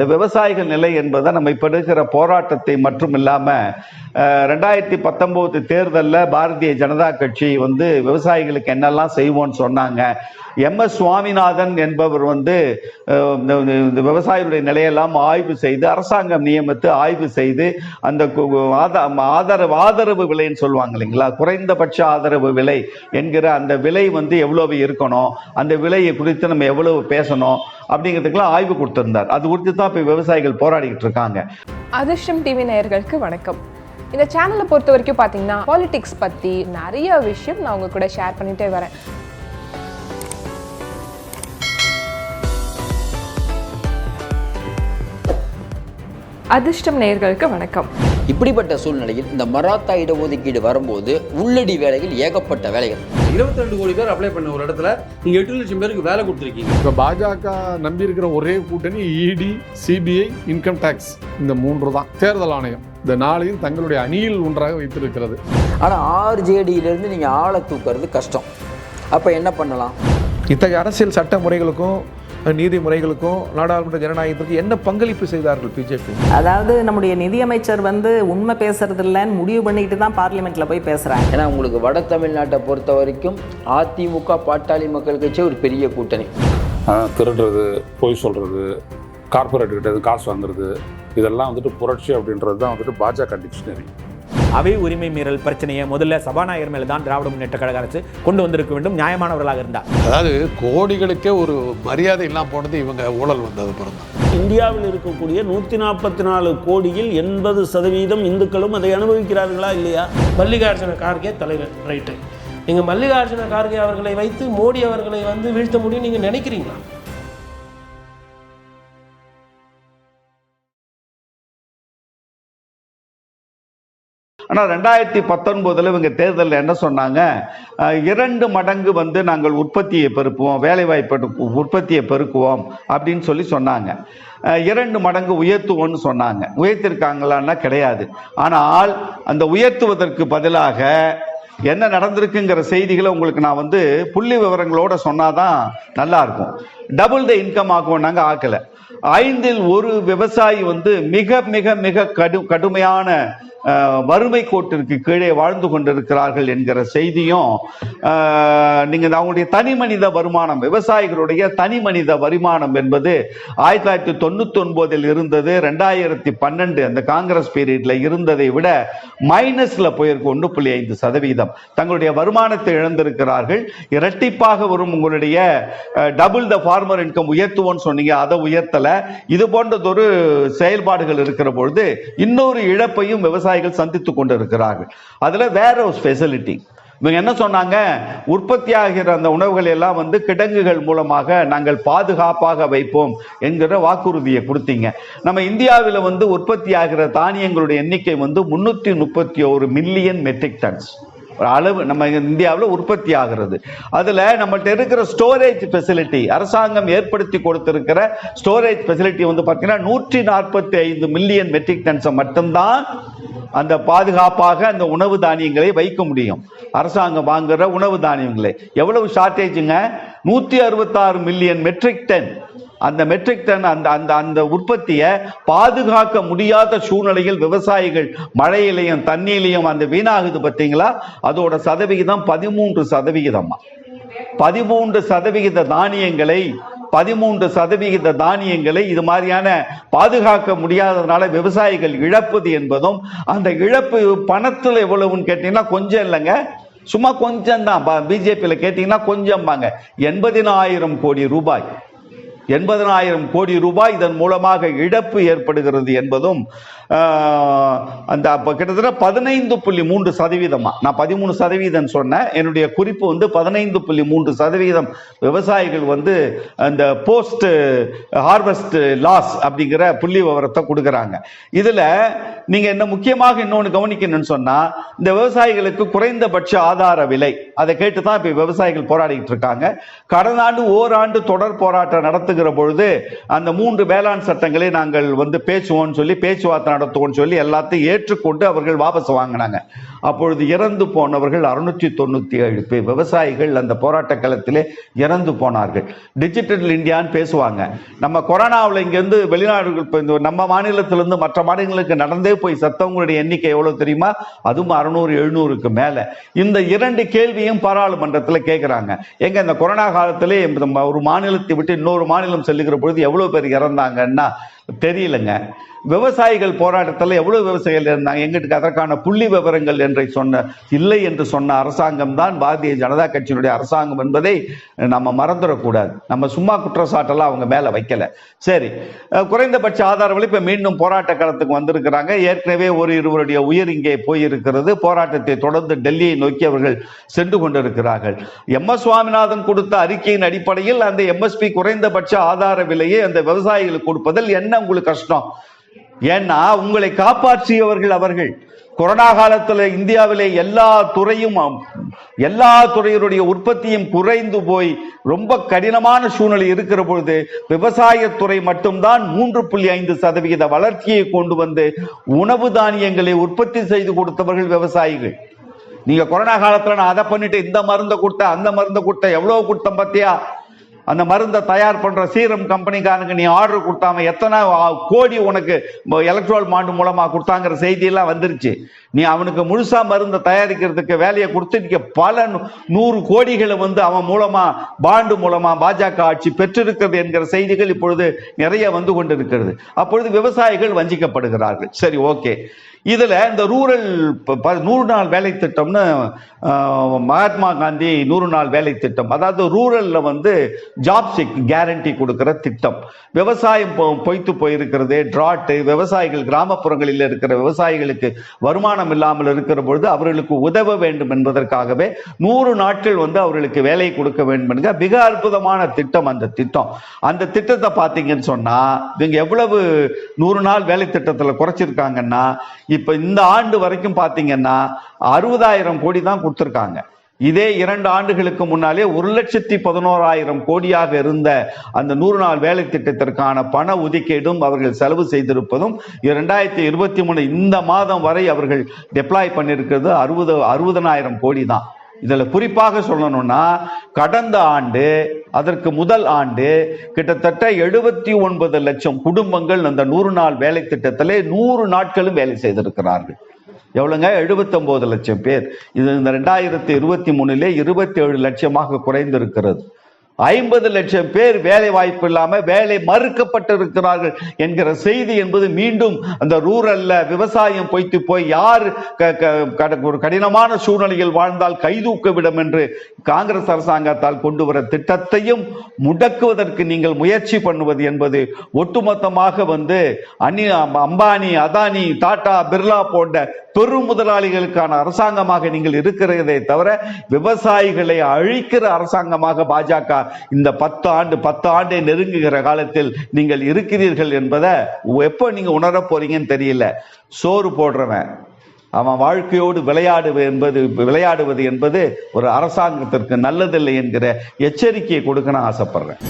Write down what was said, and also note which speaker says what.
Speaker 1: இந்த விவசாயிகள் நிலை என்பதை நம்ம இப்ப இருக்கிற போராட்டத்தை மட்டும் இல்லாம ரெண்டாயிரத்தி பத்தொன்பது தேர்தலில் பாரதிய ஜனதா கட்சி வந்து விவசாயிகளுக்கு என்னெல்லாம் செய்வோம்னு சொன்னாங்க. எம் எஸ் சுவாமிநாதன் என்பவர் வந்து இந்த- இந்த- விவசாயிகளுடைய நிலையெல்லாம் ஆய்வு செய்து அரசாங்கம் நியமித்து ஆய்வு செய்து அந்த கு- ஆதரவு ஆதரவு விலைன்னு சொல்லுவாங்க இல்லைங்களா? குறைந்தபட்ச ஆதரவு விலை என்கிற அந்த விலை வந்து எவ்வளவு இருக்கணும்? அந்த விலையை குறித்து நம்ம எவ்வளவு பேசணும்? அப்படிங்கிறதுக்கெல்லாம் ஆய்வு கொடுத்திருந்தார். அது குறித்து தான் இப்போ விவசாயிகள் போராடிக்கிட்டு இருக்காங்க.
Speaker 2: அதிர்ஷ்டம் டிவி நேயர்களுக்கு வணக்கம். இந்த சேனலை பொறுத்த வரைக்கும் பார்த்தீங்கன்னா பாலிடிக்ஸ் பற்றி நிறைய விஷயம் நான் உங்கள் கூட ஷேர் பண்ணிட்டே வரேன். அதிர்ஷ்டம் நேயர்களுக்கு வணக்கம்.
Speaker 3: இப்படிப்பட்ட சூழ்நிலையில் இந்த மராத்தா இடஒதுக்கீடு வரும்போது உள்ளடி வேலைகள் ஏகப்பட்ட வேலைகள்.
Speaker 4: 22 கோடி பேர் அப்ளை பண்ண ஒரு இடத்துல நீங்க எட்டு லட்சம் பேருக்கு வேலை கொடுத்துருக்கீங்க.
Speaker 5: இப்போ பாஜக நம்பி இருக்கிற ஒரே கூட்டணி இடி சிபிஐ இன்கம் டேக்ஸ் இந்த மூன்று தான். தேர்தல் ஆணையம். இந்த நாளையும் தங்களுடைய அணியில் ஒன்றாக வைத்திருக்கிறது.
Speaker 3: ஆனால் ஆர்ஜேடியிலிருந்து நீங்கள் ஆளை தூக்குறது கஷ்டம். அப்போ என்ன பண்ணலாம்?
Speaker 6: இத்தகைய அரசியல் சட்ட முறைகளுக்கும் நீதிமுறைகளுக்கும் நாடாளுமன்ற ஜனநாயகத்திற்கு என்ன பங்களிப்பு செய்தார்கள் பிஜேபி?
Speaker 7: அதாவது நம்முடைய நிதியமைச்சர் வந்து உண்மை பேசுறது இல்லைன்னு முடிவு பண்ணிட்டு தான் பார்லிமெண்ட்ல போய் பேசுறாங்க.
Speaker 3: ஏன்னா உங்களுக்கு வட தமிழ்நாட்டை பொறுத்த வரைக்கும் அதிமுக பாட்டாளி மக்கள் கட்சி ஒரு பெரிய கூட்டணி.
Speaker 8: திருடுறது பொய் சொல்கிறது கார்ப்பரேட் கிட்ட இருந்து காசு வாங்குறது இதெல்லாம் வந்துட்டு புரட்சி அப்படின்றது தான் வந்துட்டு பாஜக டிக்ஷனரி
Speaker 9: அவை உரிமை மீறல் பிரச்சனையை முதல்ல சபாநாயகர் மேல தான் திராவிட முன்னேற்ற கழக அரசு கொண்டு வந்திருக்க வேண்டும் நியாயமானவர்களாக இருந்தார்
Speaker 5: அதாவது கோடிகளுக்கே ஒரு மரியாதை இல்லாமல் போனது இவங்க ஊழல் வந்தது பிறந்தான்
Speaker 10: இந்தியாவில் இருக்கக்கூடிய நூற்றி நாற்பத்தி நாலு கோடியில் எண்பது சதவீதம் இந்துக்களும் அதை அனுபவிக்கிறார்களா இல்லையா?
Speaker 11: மல்லிகார்ஜுன கார்கே தலைவர் ரைட்டு. நீங்கள் மல்லிகார்ஜுன கார்கே அவர்களை வைத்து மோடி அவர்களை வந்து வீழ்த்த முடியும் நீங்கள் நினைக்கிறீங்களா?
Speaker 1: ஆனால் ரெண்டாயிரத்தி பத்தொன்பதில் இவங்க தேர்தலில் என்ன சொன்னாங்க? இரண்டு மடங்கு வந்து நாங்கள் உற்பத்தியை பெருக்குவோம் வேலைவாய்ப்பு உற்பத்தியை பெருக்குவோம் அப்படின்னு சொல்லி சொன்னாங்க. இரண்டு மடங்கு உயர்த்துவோம்னு சொன்னாங்க. உயர்த்திருக்காங்களான்னா கிடையாது. ஆனால் அந்த உயர்த்துவதற்கு பதிலாக என்ன நடந்திருக்குங்கிற செய்திகளை உங்களுக்கு நான் வந்து புள்ளி விவரங்களோட சொன்னாதான் நல்லா இருக்கும். டபுள் த இன்கம் ஆகும் நாங்கள் ஆக்கலை. ஐந்தில் ஒரு விவசாயி வந்து மிக மிக மிக கடு கடுமையான வறுமை கோட்டிற்கு கீழே வாழ்ந்து கொண்டிருக்கிறார்கள் என்கிற செய்தியும் நீங்கள் நீங்க அவங்களுடைய தனி மனித வருமானம் விவசாயிகளுடைய தனி மனித வருமானம் என்பது ஆயிரத்தி தொள்ளாயிரத்தி தொண்ணூத்தி ஒன்பதில் இருந்தது ரெண்டாயிரத்தி பன்னெண்டு அந்த காங்கிரஸ் பீரியட்ல இருந்ததை விட மைனஸ்ல போயிருக்கு ஒன்று புள்ளி ஐந்து சதவீதம். தங்களுடைய வருமானத்தை இழந்திருக்கிறார்கள். இரட்டிப்பாக வரும் உங்களுடைய டபுள் த ஃபார்மர் இன்கம் உயர்த்துவோம்னு சொன்னீங்க அதை உயர்த்தல. இது போன்றதொரு செயல்பாடுகள் இருக்கிற பொழுது இன்னொரு இழப்பையும் விவசாயிகள் சந்தித்துக் கொண்டிருக்கிறார்கள். அதுல வேற ஒரு ஃபெசிலிட்டி இவங்க என்ன சொன்னாங்க? உற்பத்தி ஆகிற அந்த உணவுகள் எல்லாம் வந்து கிடங்குகள் மூலமாக நாங்கள் பாதுகாப்பாக வைப்போம் என்கிற வாக்குறுதியை கொடுத்தீங்க. நம்ம இந்தியாவில் வந்து உற்பத்தி ஆகிற தானியங்களுடைய எண்ணிக்கை வந்து முன்னூத்தி முப்பத்தி ஒரு மில்லியன் மெட்ரிக் டன்ஸ் அளவு நம்ம இந்தியாவில் உற்பத்தி ஆகிறது. அதில் நம்மள்ட்ட இருக்கிற ஸ்டோரேஜ் ஃபெசிலிட்டி அரசாங்கம் ஏற்படுத்தி கொடுத்திருக்கிற ஸ்டோரேஜ் ஃபெசிலிட்டி வந்து பார்த்தீங்கன்னா நூற்றி நாற்பத்தி ஐந்து மில்லியன் மெட்ரிக் டன்ஸை மட்டும்தான் அந்த பாதுகாப்பாக அந்த உணவு தானியங்களை வைக்க முடியும். அரசாங்கம் வாங்குற உணவு தானியங்களை. எவ்வளவு ஷார்டேஜுங்க நூற்றி அறுபத்தாறு மில்லியன் மெட்ரிக் டன் அந்த மெட்ரிக் டன் அந்த அந்த அந்த உற்பத்தியை பாதுகாக்க முடியாத சூழ்நிலையில் விவசாயிகள் மழையிலையும் தண்ணியிலையும் அந்த வீணாகுது பார்த்தீங்களா? அதோட சதவிகிதம் பதிமூன்று சதவிகிதமா பதிமூன்று சதவிகித தானியங்களை பதிமூன்று சதவிகித தானியங்களை இது மாதிரியான பாதுகாக்க முடியாததுனால விவசாயிகள் இழப்பது என்பதும் அந்த இழப்பு பணத்துல எவ்வளவுன்னு கேட்டீங்கன்னா கொஞ்சம் இல்லைங்க. சும்மா கொஞ்சம் தான் பிஜேபியில் கேட்டீங்கன்னா கொஞ்சம் பாங்க எண்பதினாயிரம் கோடி ரூபாய். எண்பதனாயிரம் கோடி ரூபாய் இதன் மூலமாக இழப்பு ஏற்படுகிறது என்பதும் அந்த அப்போ கிட்டத்தட்ட பதினைந்து புள்ளி மூன்று சதவீதமா? நான் பதிமூணு சதவீதம் சொன்னேன். என்னுடைய குறிப்பு வந்து பதினைந்து புள்ளி மூன்று சதவீதம் விவசாயிகள் வந்து அந்த போஸ்ட் ஹார்வெஸ்ட் லாஸ் அப்படிங்கிற புள்ளி விவரத்தை கொடுக்குறாங்க. இதில் நீங்கள் என்ன முக்கியமாக இன்னொன்று கவனிக்கணும்னு சொன்னால் இந்த விவசாயிகளுக்கு குறைந்தபட்ச ஆதார விலை அதை கேட்டு தான் இப்போ விவசாயிகள் போராடிக்கிட்டு இருக்காங்க. கடந்த ஆண்டு ஓராண்டு தொடர் போராட்டம் நடத்து நடத்துகிற பொழுது அந்த மூன்று வேளாண் சட்டங்களை நாங்கள் வந்து பேசுவோம்னு சொல்லி பேச்சுவார்த்தை நடத்துவோம்னு சொல்லி எல்லாத்தையும் ஏற்றுக்கொண்டு அவர்கள் வாபஸ் வாங்கினாங்க. அப்பொழுது இறந்து போனவர்கள் அறுநூற்றி தொண்ணூற்றி ஏழு பேர் விவசாயிகள் அந்த போராட்ட களத்திலே இறந்து போனார்கள். டிஜிட்டல் இந்தியான்னு பேசுவாங்க. நம்ம கொரோனாவில் இங்கேருந்து வெளிநாடுகள் நம்ம மாநிலத்திலிருந்து மற்ற மாநிலங்களுக்கு நடந்தே போய் சத்தவங்களுடைய எண்ணிக்கை எவ்வளவு தெரியுமா? அதுவும் அறுநூறு எழுநூறுக்கு மேல. இந்த இரண்டு கேள்வியும் பாராளுமன்றத்தில் கேட்குறாங்க எங்க இந்த கொரோனா காலத்திலே ஒரு மாநிலத்தை விட்டு இன்னொரு மாநில மாநிலம் செல்லுகிற பொழுது எவ்வளவு பேர் இறந்தாங்கன்னா தெரியலங்க. விவசாயிகள் போராட்டத்தில் எவ்வளோ விவசாயிகள் இருந்தாங்க? எங்கிட்டு அதற்கான புள்ளி விவரங்கள் என்று சொன்ன இல்லை என்று சொன்ன அரசாங்கம் தான் பாரதிய ஜனதா கட்சியினுடைய அரசாங்கம் என்பதை நம்ம மறந்துடக்கூடாது. நம்ம சும்மா குற்றச்சாட்டெல்லாம் அவங்க மேலே வைக்கல. சரி. குறைந்தபட்ச ஆதாரங்கள் இப்போ மீண்டும் போராட்ட களத்துக்கு வந்திருக்கிறாங்க. ஏற்கனவே ஒரு இருவருடைய உயிர் இங்கே போயிருக்கிறது. போராட்டத்தை தொடர்ந்து டெல்லியை நோக்கி அவர்கள் சென்று கொண்டிருக்கிறார்கள். எம். எஸ். சுவாமிநாதன் கொடுத்த அறிக்கையின் அடிப்படையில் அந்த எம்எஸ்பி குறைந்தபட்ச ஆதார விலையை அந்த விவசாயிகளுக்கு கொடுப்பதில் என்ன என்ன உங்களுக்கு கஷ்டம்? ஏன்னா உங்களை காப்பாற்றியவர்கள் அவர்கள். கொரோனா காலத்துல இந்தியாவிலே எல்லா துறையும் எல்லா துறையினுடைய உற்பத்தியும் குறைந்து போய் ரொம்ப கடினமான சூழ்நிலை இருக்கிற பொழுது விவசாயத்துறை மட்டும்தான் மூன்று புள்ளி ஐந்து சதவிகித வளர்ச்சியை கொண்டு வந்து உணவு தானியங்களை உற்பத்தி செய்து கொடுத்தவர்கள் விவசாயிகள். நீங்க கொரோனா காலத்துல நான் அதை பண்ணிட்டு இந்த மருந்தை கொடுத்த அந்த மருந்தை கொடுத்த எவ்வளவு கொடுத்தேன் பத்தியா அந்த மருந்தை தயார் பண்ற சீரம் கம்பெனிக்காரனுக்கு நீ ஆர்டர் கொடுத்தாம எத்தனை கோடி உனக்கு எலக்ட்ரால் பாண்டு மூலமா கொடுத்தாங்கிற செய்தியெல்லாம் வந்துருச்சு. நீ அவனுக்கு முழுசா மருந்தை தயாரிக்கிறதுக்கு வேலையை கொடுத்து நீங்க பல நூறு கோடிகளை வந்து அவன் மூலமா பாண்டு மூலமா பாஜக ஆட்சி பெற்றிருக்கிறது என்கிற செய்திகள் இப்பொழுது நிறைய வந்து கொண்டிருக்கிறது. அப்பொழுது விவசாயிகள் வஞ்சிக்கப்படுகிறார்கள். சரி ஓகே. இதில் இந்த ரூரல் நூறு நாள் வேலை திட்டம்னு மகாத்மா காந்தி நூறு நாள் வேலை திட்டம். அதாவது ரூரலில் வந்து ஜாப் செக் கேரண்டி கொடுக்குற திட்டம். விவசாயம் பொய்த்து போயிருக்கிறது டிராட்டு விவசாயிகள் கிராமப்புறங்களில் இருக்கிற விவசாயிகளுக்கு வருமானம் இல்லாமல் இருக்கிற பொழுது அவர்களுக்கு உதவ வேண்டும் என்பதற்காகவே நூறு நாட்கள் வந்து அவர்களுக்கு வேலை கொடுக்க வேண்டும் என்கிற மிக அற்புதமான திட்டம் அந்த திட்டம். அந்த திட்டத்தை பார்த்தீங்கன்னு சொன்னால் இவங்க எவ்வளவு நூறு நாள் வேலை திட்டத்தில் குறைச்சிருக்காங்கன்னா இப்ப இந்த ஆண்டு வரைக்கும் பாத்தீங்கன்னா அறுபதாயிரம் கோடி தான் கொடுத்துருக்காங்க. இதே இரண்டு ஆண்டுகளுக்கு முன்னாலே ஒரு லட்சத்தி பதினோராயிரம் கோடியாக இருந்த அந்த நூறு நாள் வேலை திட்டத்திற்கான பண ஒதுக்கீடும் அவர்கள் செலவு செய்திருப்பதும் இரண்டாயிரத்தி இருபத்தி மூணு இந்த மாதம் வரை அவர்கள் டெப்ளாய் பண்ணியிருக்கிறது அறுபது அறுபதனாயிரம் கோடி தான். இதுல குறிப்பாக சொல்லணும்னா கடந்த ஆண்டு அதற்கு முதல் ஆண்டு கிட்டத்தட்ட எழுபத்தி ஒன்பது லட்சம் குடும்பங்கள் அந்த நூறு நாள் வேலை திட்டத்திலே நூறு நாட்களும் வேலை செய்திருக்கிறார்கள். எவ்வளவுங்க 79 லட்சம் பேர். இது இந்த ரெண்டாயிரத்தி இருபத்தி மூணுலே இருபத்தி ஏழு லட்சமாக குறைந்திருக்கிறது. ஐம்பது லட்சம் பேர் வேலை வாய்ப்பு இல்லாமல் வேலை மறுக்கப்பட்டிருக்கிறார்கள் என்கிற செய்தி என்பது மீண்டும் அந்த ரூரல்ல விவசாயம் பொய்த்து போய் யார் க- க- கட- ஒரு கடினமான சூழ்நிலையில் வாழ்ந்தால் கைதூக்கவிடும் என்று காங்கிரஸ் அரசாங்கத்தால் கொண்டு வர திட்டத்தையும் முடக்குவதற்கு நீங்கள் முயற்சி பண்ணுவது என்பது ஒட்டுமொத்தமாக வந்து அனி அம்பானி அதானி டாடா பிர்லா போன்ற பெரும் முதலாளிகளுக்கான அரசாங்கமாக நீங்கள் இருக்கிறதே தவிர விவசாயிகளை அழிக்கிற அரசாங்கமாக பாஜக இந்த பத்து ஆண்டு பத்து ஆண்டை நெருங்குகிற காலத்தில் நீங்கள் இருக்கிறீர்கள் என்பதை எப்போ நீங்க உணர போறீங்கன்னு தெரியல. சோறு போடுறவன் அவன் வாழ்க்கையோடு விளையாடுவது என்பது விளையாடுவது என்பது ஒரு அரசாங்கத்திற்கு நல்லதில்லை என்கிற எச்சரிக்கையை கொடுக்க நான் ஆசைப்படுறேன்.